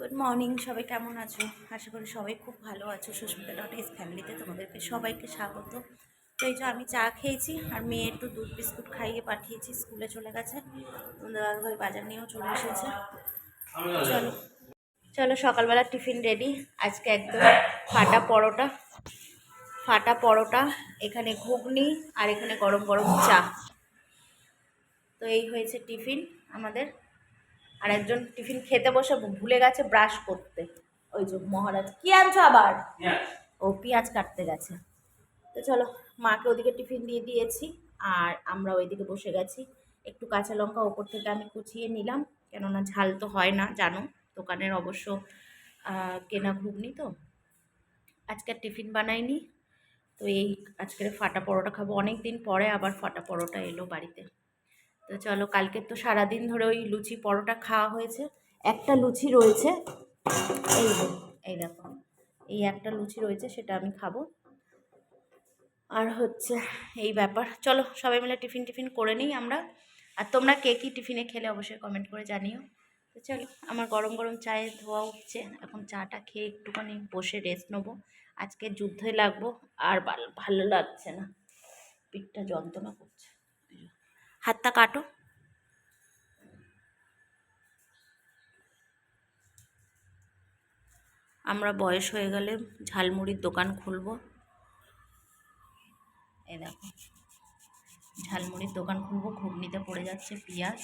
Good morning সবাই কেমন আছো? আশা করি সবাই খুব ভালো আছো। সুস্মিতা ডট এস ফ্যামিলিতে তোমাদেরকে সবাইকে স্বাগত। তো এই যে আমি চা খেয়েছি আর মেয়ে একটু দুধ বিস্কুট খাইয়ে পাঠিয়েছি, স্কুলে চলে গেছে। দাদাভাই বাজার নিয়েও চলে এসেছে। চলো চলো সকালবেলা টিফিন রেডি আজকে একদম ফাটা পরোটা। ফাটা পরোটা, এখানে ঘুগনি আর এখানে গরম গরম চা। তো এই হয়েছে টিফিন আমাদের। আর একজন টিফিন খেতে বসে ভুলে গেছে ব্রাশ করতে। ওই যে মহারাজ কি আনছো আবার? ও পেঁয়াজ কাটতে গেছে। তো চলো মাকে ওদিকে টিফিন দিয়ে দিয়েছি আর আমরা ওইদিকে বসে গেছি। একটু কাঁচা লঙ্কা ওপর থেকে আমি কুচিয়ে নিলাম কেননা ঝাল তো হয় না জানো দোকানের অবশ্য কেনা ঘুগনি তো। আজকে টিফিন বানাইনি তো এই আজকের ফাটা পরোটা খাব। অনেক দিন পরে আবার ফাটা পরোটা এলো বাড়িতে। তো চলো কালকে তো সারাদিন ধরে ওই লুচি পরোটা খাওয়া হয়েছে। একটা লুচি রয়েছে। এই এই দেখো এই একটা লুচি রয়েছে সেটা আমি খাব। আর হচ্ছে এই ব্যাপার। চলো সবাই মিলে টিফিন টিফিন করে নিই আমরা। আর তোমরা কে কী টিফিনে খেলে অবশ্যই কমেন্ট করে জানিও। তো চলো আমার গরম গরম চায়ে ধোয়া উঠছে। এখন চাটা খেয়ে একটুখানি বসে রেস্ট নেব। আজকে যুদ্ধে লাগবো আর ভালো লাগছে না। পিঠটা যন্ত্রণা করছে। হাতটা কাটো। আমরা বয়স হয়ে গেলে ঝালমুড়ির দোকান খুলবো। এই দেখো, ঝালমুড়ির দোকান খুলবো, ঘুগনিতে পড়ে যাচ্ছে পেঁয়াজ।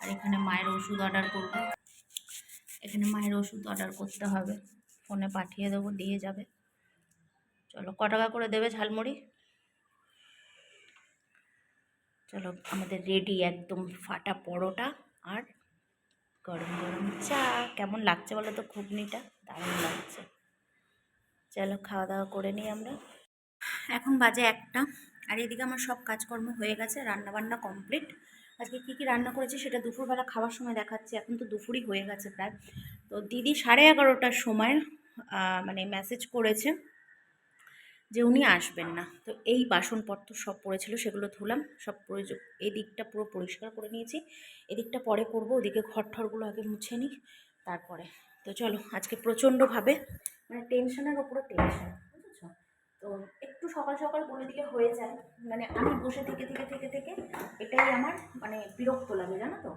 আর এখানে মায়ের ওষুধ অর্ডার করব। এখানে মায়ের ওষুধ অর্ডার করতে হবে। ফোনে পাঠিয়ে দেবো, দিয়ে যাবে। চলো, ক টাকা করে দেবে ঝালমুড়ি? চলো আমাদের রেডি একদম ফাটা পরোটা আর গরম গরম চা। কেমন লাগছে বলো তো ঘুগনিটা? দারুণ লাগছে। চলো খাওয়া দাওয়া করে নিই আমরা। এখন বাজে একটা, আর এদিকে আমার সব কাজকর্ম হয়ে গেছে রান্না বান্না কমপ্লিট আজকে কী কী রান্না করেছি সেটা দুপুরবেলা খাওয়ার সময় দেখাচ্ছি, এখন তো দুপুরই হয়ে গেছে প্রায়। তো দিদি সাড়ে এগারোটার সময় মানে মেসেজ করেছে যে উনি আসবেন না। তো এই বাসনপত্র সব পড়েছিল সেগুলো ধুলাম, সব প্রয়োজন এই দিকটা পুরো পরিষ্কার করে নিয়েছি। এদিকটা পরে করব, ওদিকে ঘর ঠরগুলো আগে মুছে নিই, তারপরে। তো চলো, আজকে প্রচণ্ডভাবে মানে টেনশনের ওপরে টেনশন, বুঝেছ? তো একটু সকাল সকাল বলে দিলে হয়ে যায়। মানে আমি বসে থেকে থেকে থেকে থেকে এটাই আমার মানে বিরক্ত লাগে, জানো তো?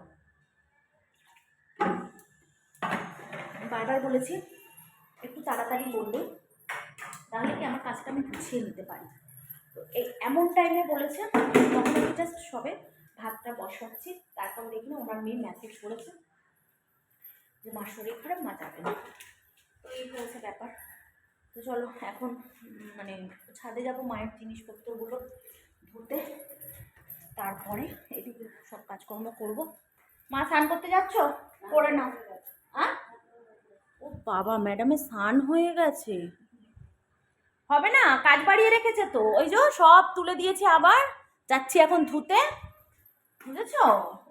বারবার বলেছি, একটু তাড়াতাড়ি বললে তাহলে কি আমার কাজটা আমি গুছিয়ে নিতে পারি। তো এই এমন টাইমে বলেছে, তখন আমি জাস্ট সবে ভাতটা বসাচ্ছি, তারপর দেখি না ওনার মেয়ে মেসেজ করেছে যে মার শরীর খারাপ? মা যাবে না। তো এই হয়েছে ব্যাপার। তো চলো, এখন মানে ছাদে যাব মায়ের জিনিসপত্রগুলো ধুতে। তারপরে এদিকে সব কাজকর্ম করব। মা, স্নান করতে যাচ্ছ? করে নাও। আ? ও বাবা ম্যাডামের স্নান হয়ে গেছে। হবে না? কাজ বাড়িয়ে রেখেছে তো। ওই যে সব তুলে দিয়েছে আবার। যাচ্ছি এখন ধুতে। বুঝেছ?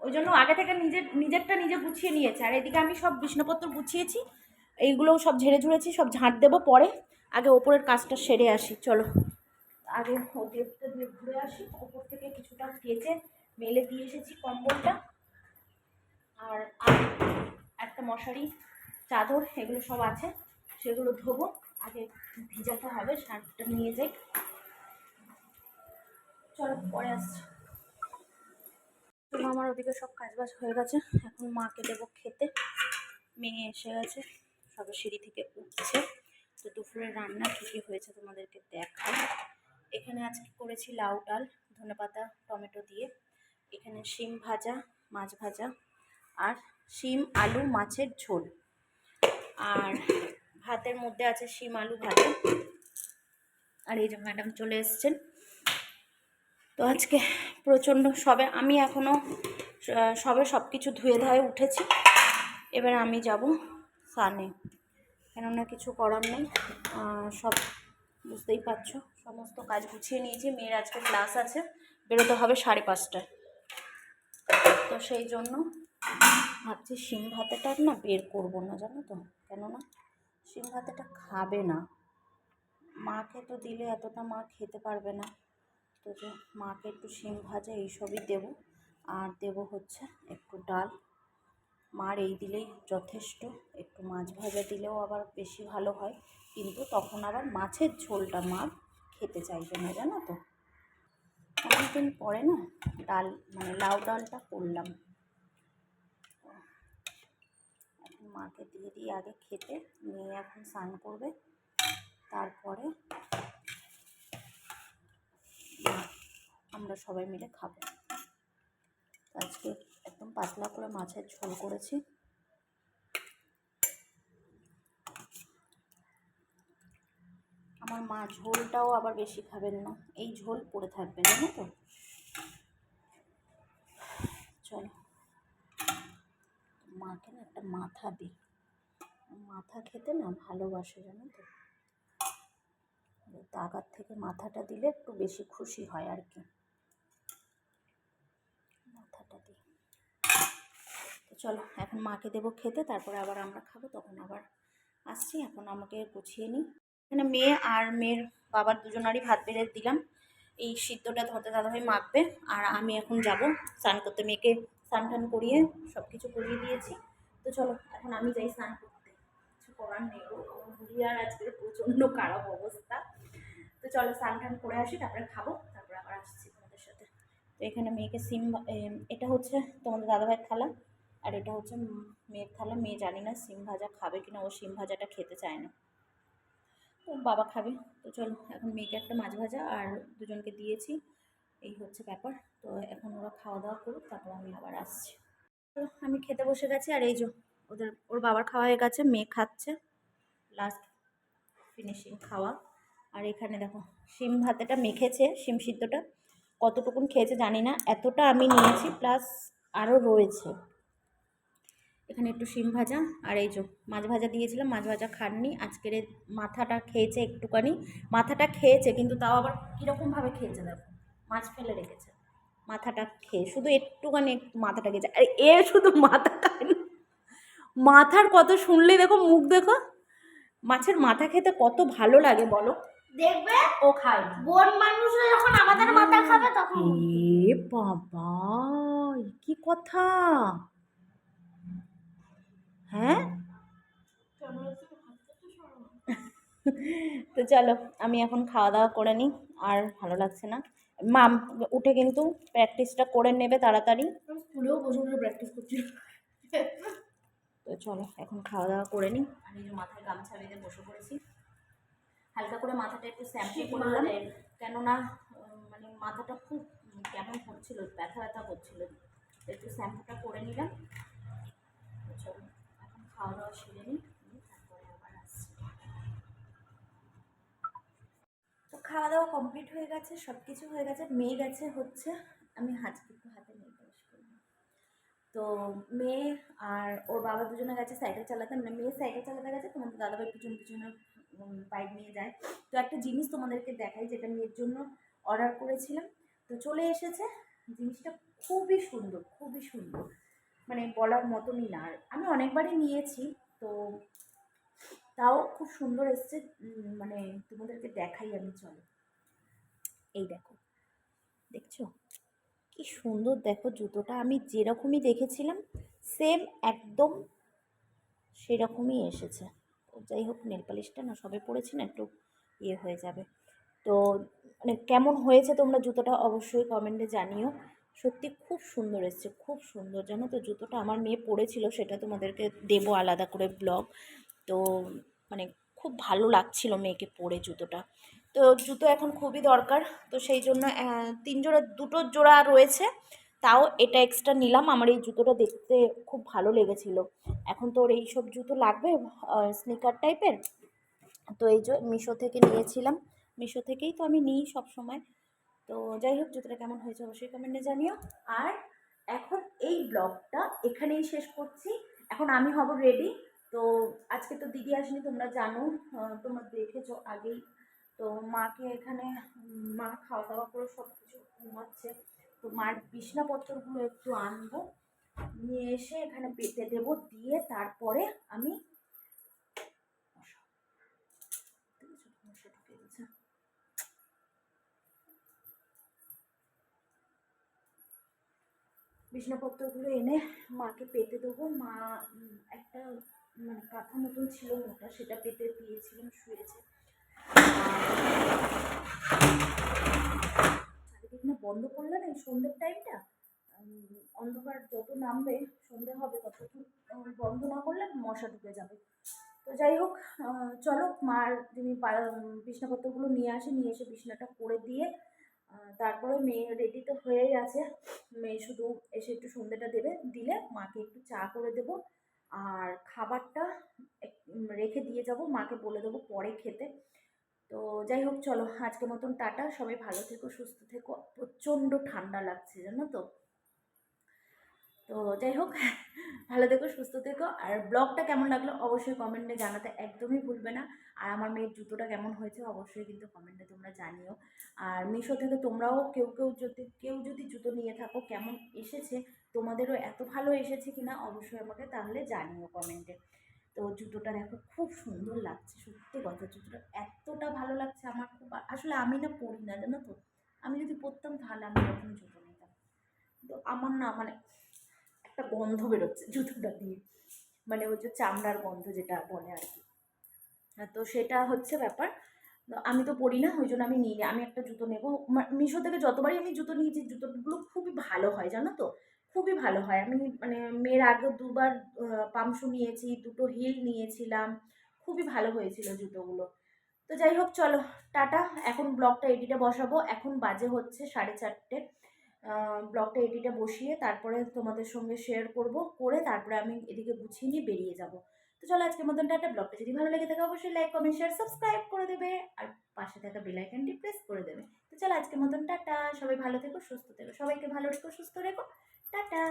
ওই জন্য আগে থেকে নিজের, নিজেরটা নিজে গুছিয়ে নিয়েছে। আর এদিকে আমি সব বিষ্ণুপত্র গুছিয়েছি। এইগুলোও সব ঝেড়ে ঝুড়েছি, সব ঝাঁট দেবো পরে। আগে ওপরের কাজটা সেরে আসি, চলো। আগে ওদেরটা দিয়ে ঘুরে আসি। ওপর থেকে কিছুটা কেচে মেলে দিয়ে এসেছি কম্বলটা। আর একটা মশারি, চাদর, এগুলো সব আছে। সেগুলো ধোবো। আগে ভিজাতে হবে শার্টটা নিয়ে যাই। চলো, পরে আসছি। আমার ওদিকে সব কাজবাজ হয়ে গেছে। এখন মাকে দেবো খেতে। মেয়ে এসে গেছে, সবে সিঁড়ি থেকে উঠছে। তো দুপুরের রান্না কী কী হয়েছে তোমাদেরকে দেখাই। এখানে আজকে করেছি লাউ ডাল, ধনেপাতা, টমেটো দিয়ে। এখানে শিম ভাজা, মাছ ভাজা আর শিম, আলু, মাছের ঝোল। আর ভাতের মধ্যে আছে শিম আলু ভাজা। আর এই যে ম্যাডাম চলে এসছেন। তো আজকে প্রচণ্ড সবে, আমি এখনও সবে সব কিছু ধুয়ে ধুয়ে উঠেছি। এবার আমি যাব সানে। কেননা কিছু করার নেই। সব বুঝতেই পারছ, সমস্ত কাজ গুছিয়ে নিয়েছি। মেয়ের আজকে ক্লাস আছে, বেরোতে হবে সাড়ে পাঁচটায়। তো সেই জন্য ভাবছি শিম ভাতেটা না বের করব না, জানো তো? কেননা শিম ভাতেটা খাবে না। মাকে তো দিলে এতটা মা খেতে পারবে না। তো যে মাকে একটু শিম ভাজা এইসবই দেবো। আর দেবো হচ্ছে একটু ডাল। মার এই দিলেই যথেষ্ট। একটু মাছ ভাজা দিলেও আবার বেশি ভালো হয়। কিন্তু তখন আবার মাছের ঝোলটা মা খেতে চাইবে না, জানো তো? অনেকদিন পরে না ডাল মানে লাউ ডালটা করলাম এখন মাকে দিয়ে দিয়ে আগে খেতে মেয়ে এখন স্নান করবে। তারপরে আমরা সবাই মিলে খাব। আজকে একদম পাতলা করে মাছের ঝোল করেছি। আমার মা ঝোলটাও আবার বেশি খাবেন না, এই ঝোল পড়ে থাকবে, জানো তো? চলো। মাকে না একটা মাথা দিই মাথা খেতে না ভালোবাসে, জানো তো। তাগার থেকে মাথাটা দিলে একটু বেশি খুশি হয় আর কি। মাথাটা দিই তো চলো, এখন মাকে দেবো খেতে, তারপরে আবার আমরা খাব, তখন আবার আসছি। এখন আমাকে গুছিয়ে নিই। এখানে মেয়ে আর মেয়ের বাবার দুজনারই ভাত বেড়ে দিলাম। এই সিদ্ধটা ধরতে দাদাভাই মাখবে, আর আমি এখন যাব স্নান করতে। মেয়েকে স্নান টান করিয়ে সব কিছু করিয়ে দিয়েছি। তো চলো, এখন আমি যাই স্নান করতে। কিছু করার নেই গো, আমার বুড়িয়ার আজকে প্রচণ্ড খারাপ অবস্থা। তো চলো, স্নান টান করে আসি, তারপরে খাব, তারপরে আবার আসছি তোমাদের সাথে। তো এখানে মেয়েকে সিম এটা হচ্ছে তোমাদের দাদাভাইয়ের থালা, আর এটা হচ্ছে মেয়ের থালা। মেয়ে জানি না সিম ভাজা খাবে কিনা, ও সিম ভাজাটা খেতে চায় না। তো বাবা খাবে। তো চলো, এখন মেয়েকে একটা মাছ ভাজা আর দুজনকে দিয়েছি। এই হচ্ছে ব্যাপার। তো এখন ওরা খাওয়া দাওয়া করুক, তারপর আমি আবার আসছি। তো আমি খেতে বসে গেছি, আর এই যে ওদের, ওর বাবার খাওয়া হয়ে গেছে, মেয়ে খাচ্ছে। লাস্ট ফিনিশিং খাওয়া। আর এখানে দেখো, শিম ভাতেটা মেখেছে, শিম সিদ্ধটা। কতটুকুন খেয়েছে জানি না, এতটা আমি নিয়েছি প্লাস আরও রয়েছে। এখানে একটু শিম ভাজা, আর এই যে মাছ ভাজা দিয়েছিলাম, মাছ ভাজা খাননি। আজকের মাথাটা খেয়েছে একটুখানি। মাথাটা খেয়েছে, কিন্তু তাও আবার কীরকমভাবে খেয়েছে দেখো। মাছ ফেলে রেখেছে। মাথাটা খেয়ে শুধু একটুখানি একটু মাথাটা খেয়েছে আর এ শুধু মাথা খায় না। মাথার কত শুনলেই দেখো মুখ দেখো। মাছের মাথা খেতে কত ভালো লাগে বলো। দেখবে? ও খায় বন মানুষরা যখন আমাদের মাথা খাবে তখন। এ বাবা কি কথা? হ্যাঁ? তো চলো আমি এখন খাওয়া দাওয়া করে নিই আর ভালো লাগছে না। মাম উঠে কিন্তু প্র্যাকটিসটা করে নেবে তাড়াতাড়ি। স্কুলেও বসে বসে প্র্যাকটিস করছি। তো চলো এখন খাওয়া দাওয়া করে নিই আমি যে মাথায় গামছা বেঁধে বসে পড়েছি। হালকা করে মাথাটা একটু শ্যাম্পু করলাম? কেননা মানে মাথাটা খুব কেমন হচ্ছিল ব্যথা ব্যথা করছিল। একটু শ্যাম্পুটা করে নিলাম। চলো এখন খাওয়া দাওয়া সেরে নিই নিয়ে তারপরে আবার আসছি তো খাওয়া দাওয়া কমপ্লিট হয়ে গেছে সব কিছু হয়ে গেছে, মেয়ে গেছে হচ্ছে, আমি হাজকে একটু হাতে নিয়ে করব তো মেয়ে আর ওর বাবা দুজনে গেছে সাইকেল চালাতে মানে মেয়ে সাইকেল চালাতে গেছে, তোমাদের দাদাভাই পিছন পিছনে বাইক নিয়ে যায়। তো একটা জিনিস তোমাদেরকে দেখাই, যেটা মেয়ের জন্য অর্ডার করেছিলাম। তো চলে এসেছে, জিনিসটা খুবই সুন্দর খুবই সুন্দর। মানে বলার মতনই না। আর আমি অনেকবারই নিয়েছি, তো তাও খুব সুন্দর এসছে। মানে তোমাদেরকে দেখাই আমি, চলো। এই দেখো, দেখছ? কি সুন্দর দেখো জুতোটা। আমি যেরকমই দেখেছিলাম সেম একদম সেরকমই এসেছে। যাই হোক, নেল পালিশটা না সবে পড়েছি না, একটু ইয়ে হয়ে যাবে। তো মানে কেমন হয়েছে তোমরা জুতোটা অবশ্যই কমেন্টে জানিও। সত্যি খুব সুন্দর এসছে, খুব সুন্দর। জানো তো, জুতোটা আমার মেয়ে পড়েছিল, সেটা তোমাদেরকে দেবো আলাদা করে ব্লগ তো মানে খুব ভালো লাগছিল মেয়েকে পরে জুতোটা। তো জুতো এখন খুবই দরকার, তো সেই জন্য তিন জোড়া, দুটো জোড়া রয়েছে, তাও এটা এক্সট্রা নিলাম। আমার এই জুতোটা দেখতে খুব ভালো লেগেছিল। এখন তো ওর এইসব জুতো লাগবে স্নিকার টাইপের তো এই যে মিশো থেকে নিয়েছিলাম, মিশো থেকেই তো আমি নিই সব সময় তো যাই হোক, জুতোটা কেমন হয়েছে অবশ্যই কমেন্টে জানিও। আর এখন এই ব্লগটা এখানেই শেষ করছি। এখন আমি হব রেডি তো আজকে তো দিদি আসেনি, তোমরা জানো তোমরা দেখেছ আগেই। তো মাকে এখানে মা খাওয়া দাওয়া করে সব কিছু ঘুমাচ্ছে। তো মার বিছনাপত্রগুলো একটু আনব, নিয়ে এসে এখানে পেতে দেবো, দিয়ে তারপরে আমি বিছনাপত্রগুলো এনে মাকে পেতে দেবো। মা একটা মানে কাঁথা মতন ছিল মোটা সেটা পেতে দিয়েছিলাম শুয়েছে। না বন্ধ করলে না এই সন্ধ্যের টাইমটা অন্ধকার যত নামবে সন্ধে হবে আহ, বন্ধ না করলে মশা ঢুকে যাবে। তো যাই হোক চলো মার যিনি বিছনাপত্রগুলো নিয়ে আসে নিয়ে এসে বিছনাটা করে দিয়ে তারপরে মেয়ে রেডি তো হয়েই আছে। মেয়ে শুধু এসে একটু সন্ধ্যেটা দেবে দিলে মাকে একটু চা করে দেবো। আর খাবারটা রেখে দিয়ে যাব। মাকে বলে দেবো পরে খেতে। তো যাই হোক, চলো আজকে মতন টাটা। সবাই ভালো থেকো, সুস্থ থেকো। প্রচণ্ড ঠান্ডা লাগছে, জানো তো? তো যাই হোক, ভালো থেকো, সুস্থ থেকো। আর ব্লগটা কেমন লাগল অবশ্যই কমেন্টে জানাতে একদমই ভুলবে না। আর আমার মেয়ের জুতোটা কেমন হয়েছে অবশ্যই কিন্তু কমেন্টে তোমরা জানিও। আর মিশো থেকে তোমরাও কেউ কেউ যদি কেউ যদি জুতো নিয়ে থাকো, কেমন এসেছে, তোমাদেরও এত ভালো এসেছে কি না অবশ্যই আমাকে তাহলে জানিও কমেন্টে তো জুতোটা দেখো, খুব সুন্দর লাগছে, সত্যি কথা। জুতোটা এতটা ভালো লাগছে আমার। খুব আসলে আমি না পরি না, জানো তো? আমি যদি পরতাম তাহলে আমি এরকম জুতো নিতাম তো আমার না মানে একটা গন্ধ বেরোচ্ছে জুতোটা দিয়ে। মানে ওই যে চামড়ার গন্ধ যেটা বলে আর কি। হ্যাঁ, তো সেটা হচ্ছে ব্যাপার। আমি তো পরি না ওই জন্য আমি নিই আমি একটা জুতো নেব। মিশো থেকে যতবারই আমি জুতো নিয়েছি জুতোগুলো খুবই ভালো হয় জানো তো? খুবই ভালো হয়। আমি মানে মেয়ের আগেও দুবার পামশু নিয়েছি দুটো হিল নিয়েছিলাম। খুবই ভালো হয়েছিল জুতোগুলো। তো যাই হোক চলো টাটা। এখন ব্লগটা এডিটে বসাবো। এখন বাজে হচ্ছে সাড়ে চারটে। ব্লগটা এডিটে বসিয়ে তারপরে তোমাদের সঙ্গে শেয়ার করব। করে তারপরে আমি এদিকে গুছিয়ে নিয়ে বেরিয়ে যাব। তো চলো আজকে মতন টাটা। ব্লগটা যদি ভালো লেগে থাকে অবশ্যই লাইক কমেন্ট শেয়ার সাবস্ক্রাইব করে দেবে। আর পাশে থাকা বেল আইকনটি প্রেস করে দেবে। তো চলো আজকের মতন টাটা। সবাই ভালো থেকো, সুস্থ থেকো। সবাইকে ভালো রেখো, সুস্থ রেখো। টাটা!